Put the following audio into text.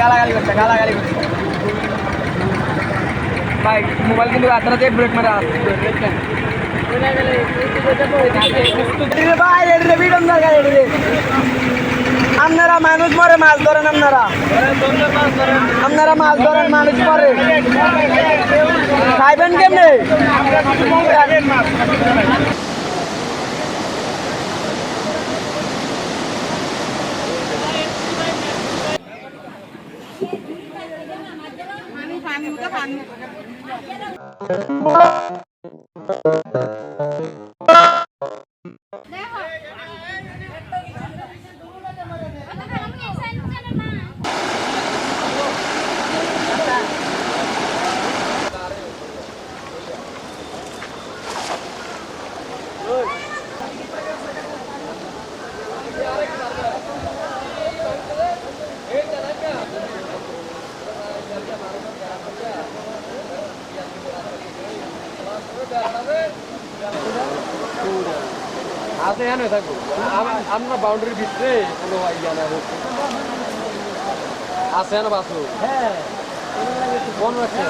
গালাগালি করছে গালাগালি করছে। ভাই মোবাইল কিন্তু রাতে ব্রেক মারা ভাই এডি রে বিডম দরকার আপনারা মানুষ মরে, মাছ ধরেন আপনারা। আপনারা মাছ ধরেন, মানুষ মরে। খাইবেন কেমনে? পানি পানি তো পানি আছে এখানে থাকব। আমরা বাউন্ডারির ভিতরে কোনো ইয়া না আছে না বাসু হ্যাঁ। কোন আছে?